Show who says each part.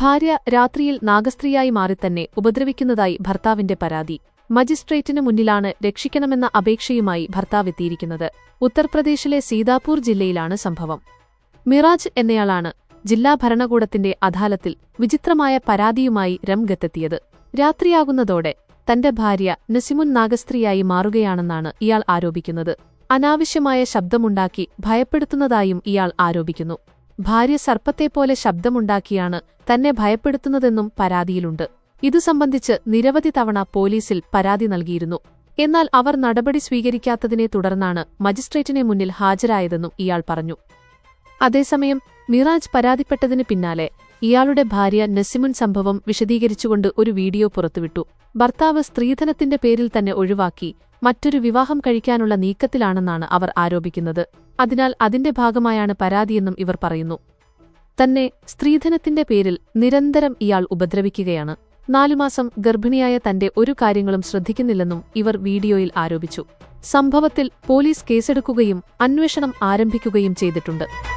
Speaker 1: ഭാര്യ രാത്രിയിൽ നാഗസ്ത്രീയായി മാറിത്തന്നെ ഉപദ്രവിക്കുന്നതായി ഭർത്താവിന്റെ പരാതി. മജിസ്ട്രേറ്റിന് മുന്നിലാണ് രക്ഷിക്കണമെന്ന അപേക്ഷയുമായി ഭർത്താവെത്തിയിരിക്കുന്നത്. ഉത്തർപ്രദേശിലെ സീതാപൂർ ജില്ലയിലാണ് സംഭവം. മിറാജ് എന്നയാളാണ് ജില്ലാ ഭരണകൂടത്തിന്റെ അദാലത്തിൽ വിചിത്രമായ പരാതിയുമായി രംഗത്തെത്തിയത്. രാത്രിയാകുന്നതോടെ തന്റെ ഭാര്യ നസിമുൻ നാഗസ്ത്രീയായി മാറുകയാണെന്നാണ് ഇയാൾ ആരോപിക്കുന്നത്. അനാവശ്യമായ ശബ്ദമുണ്ടാക്കി ഭയപ്പെടുത്തുന്നതായും ഇയാൾ ആരോപിക്കുന്നു. ഭാര്യ സർപ്പത്തെപ്പോലെ ശബ്ദമുണ്ടാക്കിയാണ് തന്നെ ഭയപ്പെടുത്തുന്നതെന്നും പരാതിയിലുണ്ട്. ഇതു സംബന്ധിച്ച് നിരവധി തവണ പോലീസിൽ പരാതി നൽകിയിരുന്നു. എന്നാൽ അവർ നടപടി സ്വീകരിക്കാത്തതിനെ തുടർന്നാണ് മജിസ്ട്രേറ്റിനെ മുന്നിൽ ഹാജരായതെന്നും ഇയാൾ പറഞ്ഞു. അതേസമയം മിറാജ് പരാതിപ്പെട്ടതിന് പിന്നാലെ ഇയാളുടെ ഭാര്യ നസിമുൻ സംഭവം വിശദീകരിച്ചുകൊണ്ട് ഒരു വീഡിയോ പുറത്തുവിട്ടു. ഭർത്താവ് സ്ത്രീധനത്തിന്റെ പേരിൽ തന്നെ ഒഴിവാക്കി മറ്റൊരു വിവാഹം കഴിക്കാനുള്ള നീക്കത്തിലാണെന്നാണ് അവർ ആരോപിക്കുന്നത്. അതിനാൽ അതിന്റെ ഭാഗമായാണ് പരാതിയെന്നും ഇവർ പറയുന്നു. തന്നെ സ്ത്രീധനത്തിന്റെ പേരിൽ നിരന്തരം ഇയാൾ ഉപദ്രവിക്കുകയാണ്. നാലുമാസം ഗർഭിണിയായ തന്റെ ഒരു കാര്യങ്ങളും ശ്രദ്ധിക്കുന്നില്ലെന്നും ഇവർ വീഡിയോയിൽ ആരോപിച്ചു. സംഭവത്തിൽ പോലീസ് കേസെടുക്കുകയും അന്വേഷണം ആരംഭിക്കുകയും ചെയ്തിട്ടുണ്ട്.